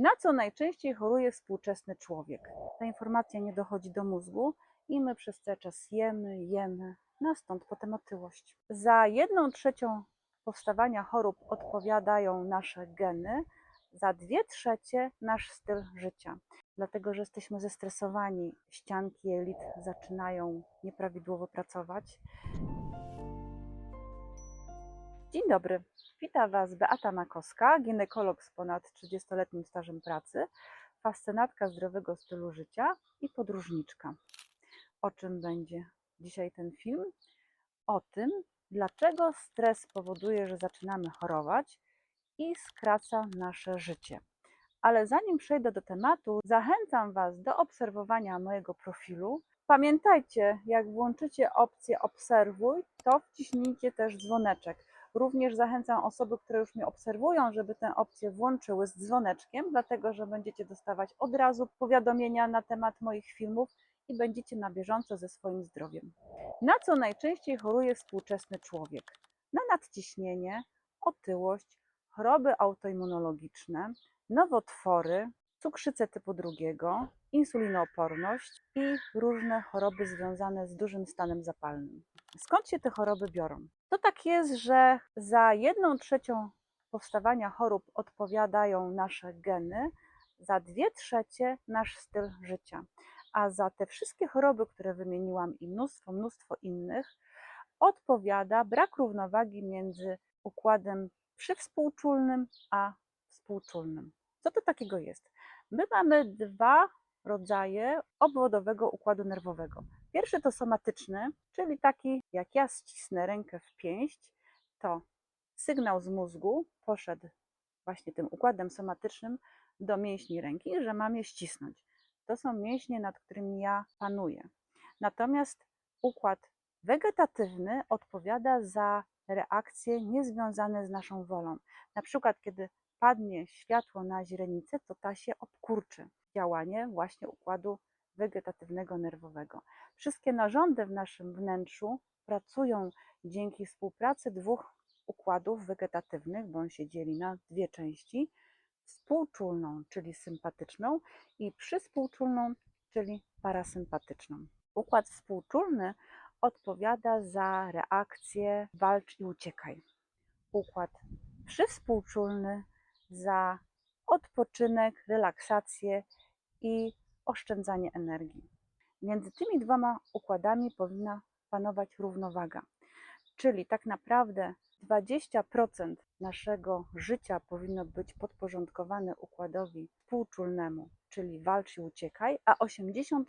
Na co najczęściej choruje współczesny człowiek? Ta informacja nie dochodzi do mózgu i my przez cały czas jemy, jemy, no stąd potem otyłość. Za jedną trzecią powstawania chorób odpowiadają nasze geny, za dwie trzecie nasz styl życia. Dlatego, że jesteśmy zestresowani, ścianki jelit zaczynają nieprawidłowo pracować. Dzień dobry, witam Was Beata Makowska, ginekolog z ponad 30-letnim stażem pracy, fascynatka zdrowego stylu życia i podróżniczka. O czym będzie dzisiaj ten film? O tym, dlaczego stres powoduje, że zaczynamy chorować i skraca nasze życie. Ale zanim przejdę do tematu, zachęcam Was do obserwowania mojego profilu. Pamiętajcie, jak włączycie opcję obserwuj, to wciśnijcie też dzwoneczek. Również zachęcam osoby, które już mnie obserwują, żeby tę opcję włączyły z dzwoneczkiem, dlatego że będziecie dostawać od razu powiadomienia na temat moich filmów i będziecie na bieżąco ze swoim zdrowiem. Na co najczęściej choruje współczesny człowiek? Na nadciśnienie, otyłość, choroby autoimmunologiczne, nowotwory, cukrzycę typu drugiego, insulinooporność i różne choroby związane z dużym stanem zapalnym. Skąd się te choroby biorą? To tak jest, że za jedną trzecią powstawania chorób odpowiadają nasze geny, za dwie trzecie nasz styl życia. A za te wszystkie choroby, które wymieniłam i mnóstwo, mnóstwo innych, odpowiada brak równowagi między układem przywspółczulnym a współczulnym. Co to takiego jest? My mamy dwa rodzaje obwodowego układu nerwowego. Pierwszy to somatyczny, czyli taki, jak ja ścisnę rękę w pięść, to sygnał z mózgu poszedł właśnie tym układem somatycznym do mięśni ręki, że mam je ścisnąć. To są mięśnie, nad którymi ja panuję. Natomiast układ wegetatywny odpowiada za reakcje niezwiązane z naszą wolą. Na przykład, kiedy padnie światło na źrenicę, to ta się obkurczy. Działanie właśnie układu wegetatywnego nerwowego. Wszystkie narządy w naszym wnętrzu pracują dzięki współpracy dwóch układów wegetatywnych, bo on się dzieli na dwie części: współczulną, czyli sympatyczną, i przyspółczulną, czyli parasympatyczną. Układ współczulny odpowiada za reakcję walcz i uciekaj. Układ przywspółczulny za odpoczynek, relaksację i oszczędzanie energii. Między tymi dwoma układami powinna panować równowaga. Czyli tak naprawdę 20% naszego życia powinno być podporządkowane układowi współczulnemu, czyli walcz i uciekaj, a 80%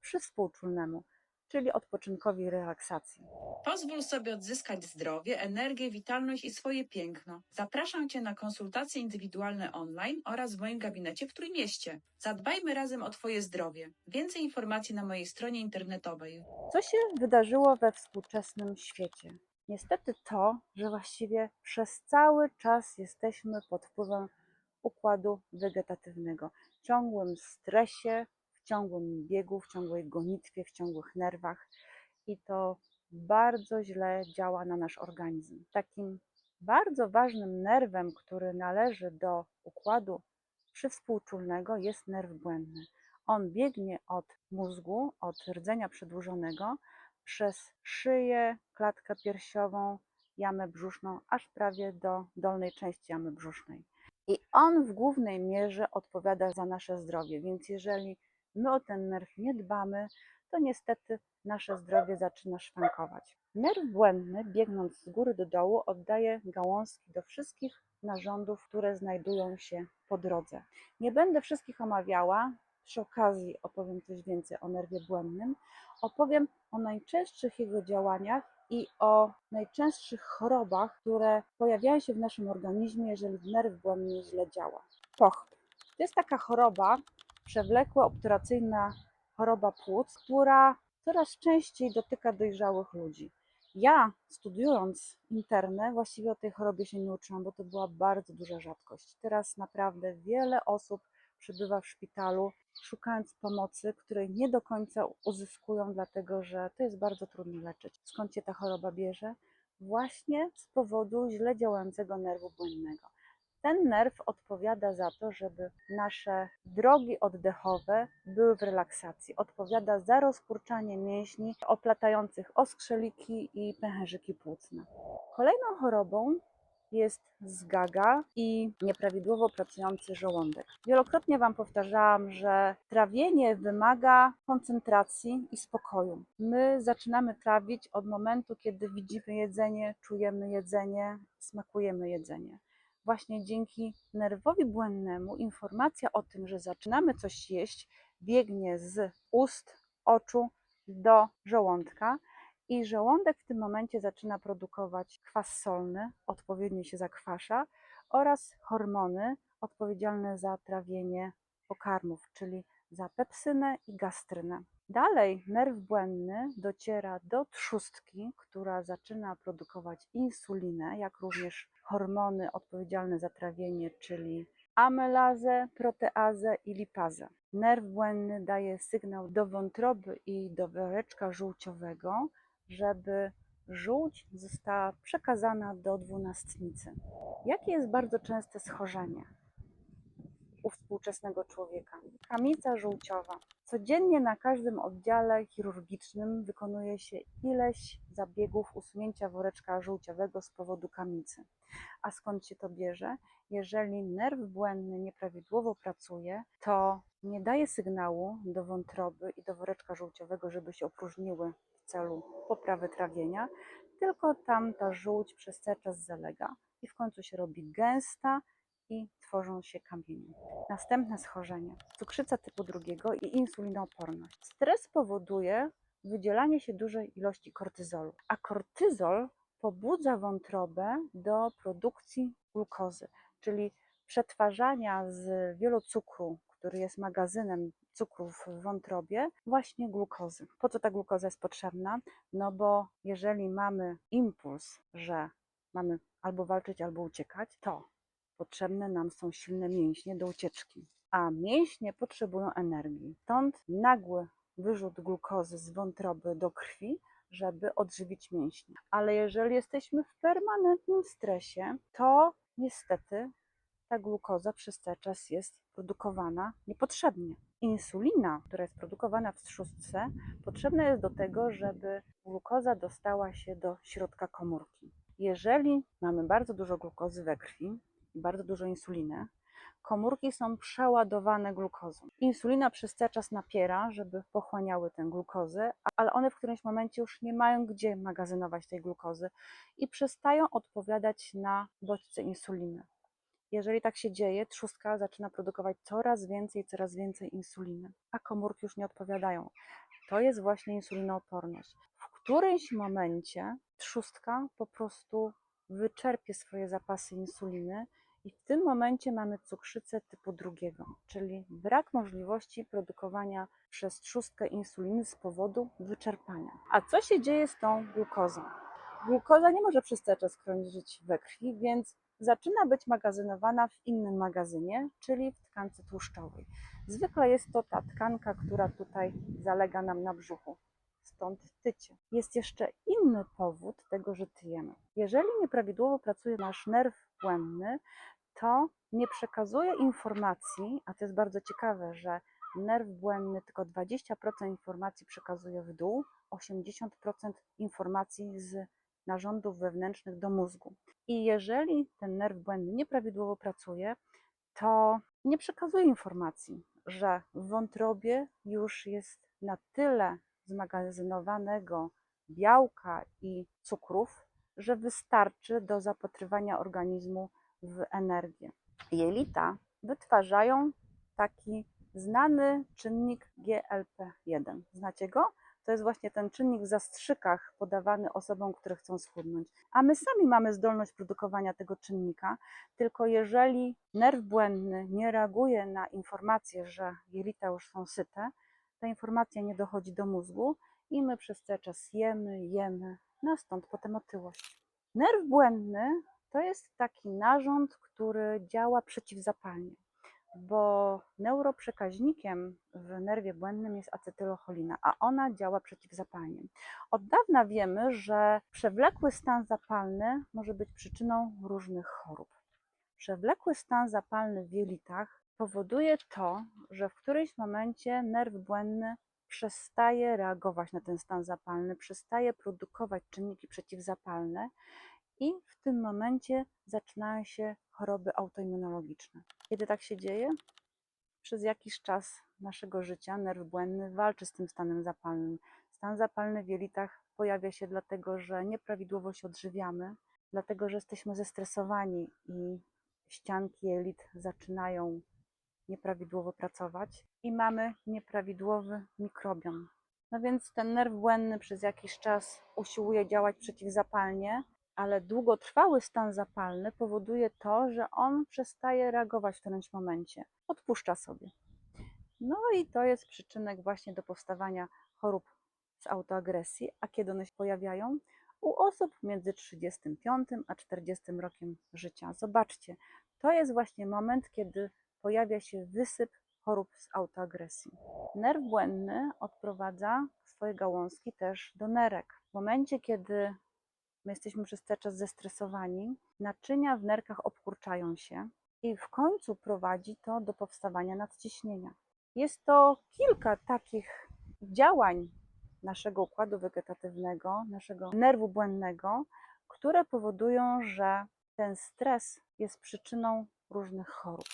przywspółczulnemu, czyli odpoczynkowi i relaksacji. Pozwól sobie odzyskać zdrowie, energię, witalność i swoje piękno. Zapraszam Cię na konsultacje indywidualne online oraz w moim gabinecie w Trójmieście. Zadbajmy razem o Twoje zdrowie. Więcej informacji na mojej stronie internetowej. Co się wydarzyło we współczesnym świecie? Niestety to, że właściwie przez cały czas jesteśmy pod wpływem układu wegetatywnego, ciągłym stresie, w ciągłym biegu, w ciągłej gonitwie, w ciągłych nerwach i to bardzo źle działa na nasz organizm. Takim bardzo ważnym nerwem, który należy do układu przywspółczulnego jest nerw błędny. On biegnie od mózgu, od rdzenia przedłużonego, przez szyję, klatkę piersiową, jamę brzuszną, aż prawie do dolnej części jamy brzusznej. I on w głównej mierze odpowiada za nasze zdrowie, więc jeżeli my o ten nerw nie dbamy, to niestety nasze zdrowie zaczyna szwankować. Nerw błędny, biegnąc z góry do dołu, oddaje gałązki do wszystkich narządów, które znajdują się po drodze. Nie będę wszystkich omawiała, przy okazji opowiem coś więcej o nerwie błędnym. Opowiem o najczęstszych jego działaniach i o najczęstszych chorobach, które pojawiają się w naszym organizmie, jeżeli nerw błędny źle działa. Pochwy. To jest taka choroba, przewlekła obturacyjna choroba płuc, która coraz częściej dotyka dojrzałych ludzi. Ja, studiując internę, właściwie o tej chorobie się nie uczyłam, bo to była bardzo duża rzadkość. Teraz naprawdę wiele osób przebywa w szpitalu, szukając pomocy, której nie do końca uzyskują, dlatego że to jest bardzo trudno leczyć. Skąd się ta choroba bierze? Właśnie z powodu źle działającego nerwu błędnego. Ten nerw odpowiada za to, żeby nasze drogi oddechowe były w relaksacji. Odpowiada za rozkurczanie mięśni oplatających oskrzeliki i pęcherzyki płucne. Kolejną chorobą jest zgaga i nieprawidłowo pracujący żołądek. Wielokrotnie Wam powtarzałam, że trawienie wymaga koncentracji i spokoju. My zaczynamy trawić od momentu, kiedy widzimy jedzenie, czujemy jedzenie, smakujemy jedzenie. Właśnie dzięki nerwowi błędnemu informacja o tym, że zaczynamy coś jeść, biegnie z ust, oczu do żołądka i żołądek w tym momencie zaczyna produkować kwas solny, odpowiednio się zakwasza, oraz hormony odpowiedzialne za trawienie pokarmów, czyli za pepsynę i gastrynę. Dalej nerw błędny dociera do trzustki, która zaczyna produkować insulinę, jak również hormony odpowiedzialne za trawienie, czyli amelazę, proteazę i lipazę. Nerw błędny daje sygnał do wątroby i do woreczka żółciowego, żeby żółć została przekazana do dwunastnicy. Jakie jest bardzo częste schorzenie współczesnego człowieka? Kamica żółciowa. Codziennie na każdym oddziale chirurgicznym wykonuje się ileś zabiegów usunięcia woreczka żółciowego z powodu kamicy. A skąd się to bierze? Jeżeli nerw błędny nieprawidłowo pracuje, to nie daje sygnału do wątroby i do woreczka żółciowego, żeby się opróżniły w celu poprawy trawienia, tylko tam ta żółć przez cały czas zalega i w końcu się robi gęsta i tworzą się kamienie. Następne schorzenie: cukrzyca typu drugiego i insulinooporność. Stres powoduje wydzielanie się dużej ilości kortyzolu, a kortyzol pobudza wątrobę do produkcji glukozy, czyli przetwarzania z wielocukru, który jest magazynem cukrów w wątrobie, właśnie glukozy. Po co ta glukoza jest potrzebna? No bo jeżeli mamy impuls, że mamy albo walczyć, albo uciekać, to potrzebne nam są silne mięśnie do ucieczki. A mięśnie potrzebują energii. Stąd nagły wyrzut glukozy z wątroby do krwi, żeby odżywić mięśnie. Ale jeżeli jesteśmy w permanentnym stresie, to niestety ta glukoza przez cały czas jest produkowana niepotrzebnie. Insulina, która jest produkowana w trzustce, potrzebna jest do tego, żeby glukoza dostała się do środka komórki. Jeżeli mamy bardzo dużo glukozy we krwi bardzo dużo insuliny, komórki są przeładowane glukozą. Insulina przez cały czas napiera, żeby pochłaniały tę glukozę, ale one w którymś momencie już nie mają gdzie magazynować tej glukozy i przestają odpowiadać na bodźce insuliny. Jeżeli tak się dzieje, trzustka zaczyna produkować coraz więcej, coraz więcej insuliny, a komórki już nie odpowiadają. To jest właśnie insulinooporność. W którymś momencie trzustka po prostu wyczerpie swoje zapasy insuliny i w tym momencie mamy cukrzycę typu drugiego, czyli brak możliwości produkowania przez trzustkę insuliny z powodu wyczerpania. A co się dzieje z tą glukozą? Glukoza nie może przez cały czas krążyć we krwi, więc zaczyna być magazynowana w innym magazynie, czyli w tkance tłuszczowej. Zwykle jest to ta tkanka, która tutaj zalega nam na brzuchu. Stąd tycie. Jest jeszcze inny powód tego, że tyjemy. Jeżeli nieprawidłowo pracuje nasz nerw błędny, to nie przekazuje informacji, a to jest bardzo ciekawe, że nerw błędny tylko 20% informacji przekazuje w dół, 80% informacji z narządów wewnętrznych do mózgu. I jeżeli ten nerw błędny nieprawidłowo pracuje, to nie przekazuje informacji, że w wątrobie już jest na tyle zmagazynowanego białka i cukrów, że wystarczy do zapatrywania organizmu w energię. Jelita wytwarzają taki znany czynnik GLP-1. Znacie go? To jest właśnie ten czynnik w zastrzykach podawany osobom, które chcą schudnąć. A my sami mamy zdolność produkowania tego czynnika, tylko jeżeli nerw błędny nie reaguje na informację, że jelita już są syte, ta informacja nie dochodzi do mózgu i my przez cały czas jemy, jemy, no stąd potem otyłość. Nerw błędny to jest taki narząd, który działa przeciwzapalnie, bo neuroprzekaźnikiem w nerwie błędnym jest acetylocholina, a ona działa przeciwzapalnie. Od dawna wiemy, że przewlekły stan zapalny może być przyczyną różnych chorób. Przewlekły stan zapalny w jelitach powoduje to, że w którymś momencie nerw błędny przestaje reagować na ten stan zapalny, przestaje produkować czynniki przeciwzapalne i w tym momencie zaczynają się choroby autoimmunologiczne. Kiedy tak się dzieje? Przez jakiś czas naszego życia nerw błędny walczy z tym stanem zapalnym. Stan zapalny w jelitach pojawia się dlatego, że nieprawidłowo się odżywiamy, dlatego, że jesteśmy zestresowani i ścianki jelit zaczynają nieprawidłowo pracować i mamy nieprawidłowy mikrobiom. No więc ten nerw błędny przez jakiś czas usiłuje działać przeciwzapalnie, ale długotrwały stan zapalny powoduje to, że on przestaje reagować w którymś momencie, odpuszcza sobie. No i to jest przyczynek właśnie do powstawania chorób z autoagresji. A kiedy one się pojawiają? U osób między 35 a 40 rokiem życia. Zobaczcie, to jest właśnie moment, kiedy pojawia się wysyp chorób z autoagresji. Nerw błędny odprowadza swoje gałązki też do nerek. W momencie, kiedy my jesteśmy przez ten czas zestresowani, naczynia w nerkach obkurczają się i w końcu prowadzi to do powstawania nadciśnienia. Jest to kilka takich działań naszego układu wegetatywnego, naszego nerwu błędnego, które powodują, że ten stres jest przyczyną różnych chorób.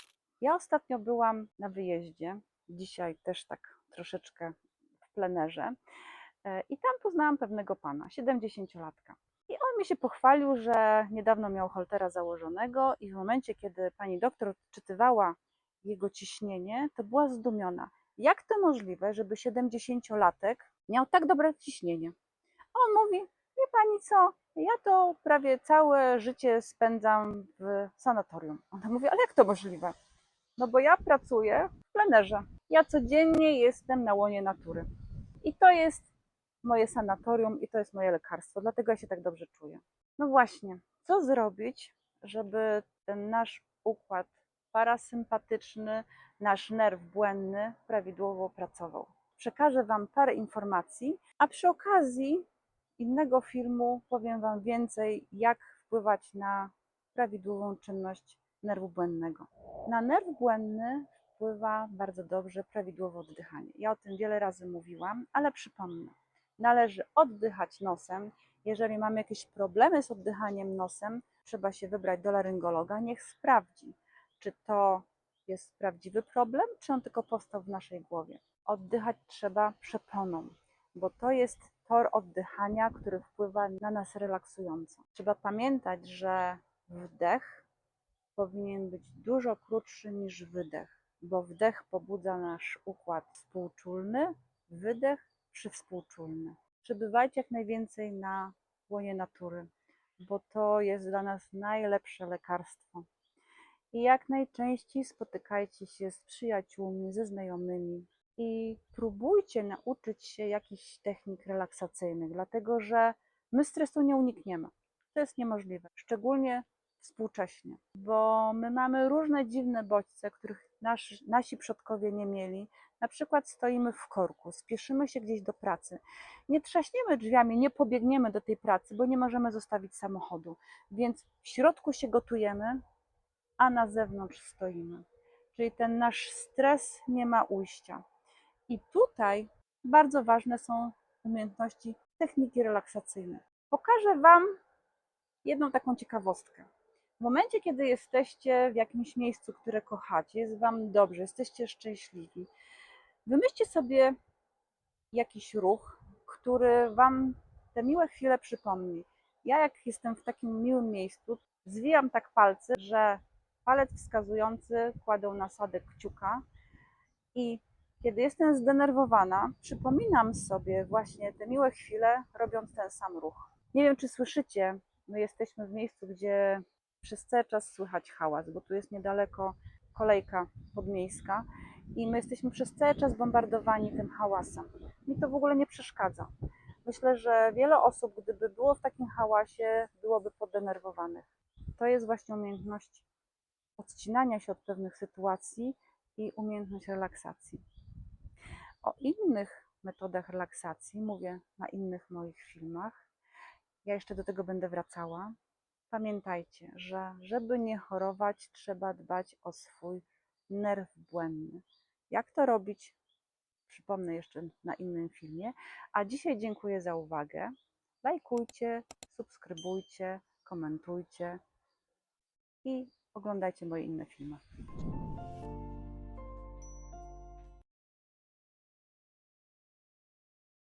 Ja ostatnio byłam na wyjeździe, dzisiaj też tak troszeczkę w plenerze e, i tam poznałam pewnego pana, 70-latka. I on mi się pochwalił, że niedawno miał holtera założonego i w momencie, kiedy pani doktor odczytywała jego ciśnienie, to była zdumiona. Jak to możliwe, żeby 70-latek miał tak dobre ciśnienie? A on mówi, wie pani co, ja to prawie całe życie spędzam w sanatorium. Ona mówi, ale jak to możliwe? No bo ja pracuję w plenerze. Ja codziennie jestem na łonie natury. I to jest moje sanatorium i to jest moje lekarstwo, dlatego ja się tak dobrze czuję. No właśnie, co zrobić, żeby ten nasz układ parasympatyczny, nasz nerw błędny prawidłowo pracował? Przekażę Wam parę informacji, a przy okazji innego filmu powiem Wam więcej, jak wpływać na prawidłową czynność nerwu błędnego. Na nerw błędny wpływa bardzo dobrze prawidłowe oddychanie. Ja o tym wiele razy mówiłam, ale przypomnę. Należy oddychać nosem. Jeżeli mamy jakieś problemy z oddychaniem nosem, trzeba się wybrać do laryngologa, niech sprawdzi, czy to jest prawdziwy problem, czy on tylko powstał w naszej głowie. Oddychać trzeba przeponą, bo to jest tor oddychania, który wpływa na nas relaksująco. Trzeba pamiętać, że wdech powinien być dużo krótszy niż wydech, bo wdech pobudza nasz układ współczulny, wydech przywspółczulny. Przebywajcie jak najwięcej na łonie natury, bo to jest dla nas najlepsze lekarstwo. I jak najczęściej spotykajcie się z przyjaciółmi, ze znajomymi i próbujcie nauczyć się jakichś technik relaksacyjnych, dlatego że my stresu nie unikniemy. To jest niemożliwe, szczególnie współcześnie, bo my mamy różne dziwne bodźce, których nasz, nasi przodkowie nie mieli. Na przykład stoimy w korku, spieszymy się gdzieś do pracy, nie trzaśniemy drzwiami, nie pobiegniemy do tej pracy, bo nie możemy zostawić samochodu, więc w środku się gotujemy, a na zewnątrz stoimy. Czyli ten nasz stres nie ma ujścia. I tutaj bardzo ważne są umiejętności techniki relaksacyjne. Pokażę Wam jedną taką ciekawostkę. W momencie, kiedy jesteście w jakimś miejscu, które kochacie, jest Wam dobrze, jesteście szczęśliwi, wymyślcie sobie jakiś ruch, który Wam te miłe chwile przypomni. Ja, jak jestem w takim miłym miejscu, zwijam tak palce, że palec wskazujący kładę na sadek kciuka i kiedy jestem zdenerwowana, przypominam sobie właśnie te miłe chwile, robiąc ten sam ruch. Nie wiem, czy słyszycie, my jesteśmy w miejscu, gdzie przez cały czas słychać hałas, bo tu jest niedaleko kolejka podmiejska i my jesteśmy przez cały czas bombardowani tym hałasem. Mi to w ogóle nie przeszkadza. Myślę, że wiele osób, gdyby było w takim hałasie, byłoby poddenerwowanych. To jest właśnie umiejętność odcinania się od pewnych sytuacji i umiejętność relaksacji. O innych metodach relaksacji mówię na innych moich filmach. Ja jeszcze do tego będę wracała. Pamiętajcie, że żeby nie chorować, trzeba dbać o swój nerw błędny. Jak to robić? Przypomnę jeszcze na innym filmie. A dzisiaj dziękuję za uwagę. Lajkujcie, subskrybujcie, komentujcie i oglądajcie moje inne filmy.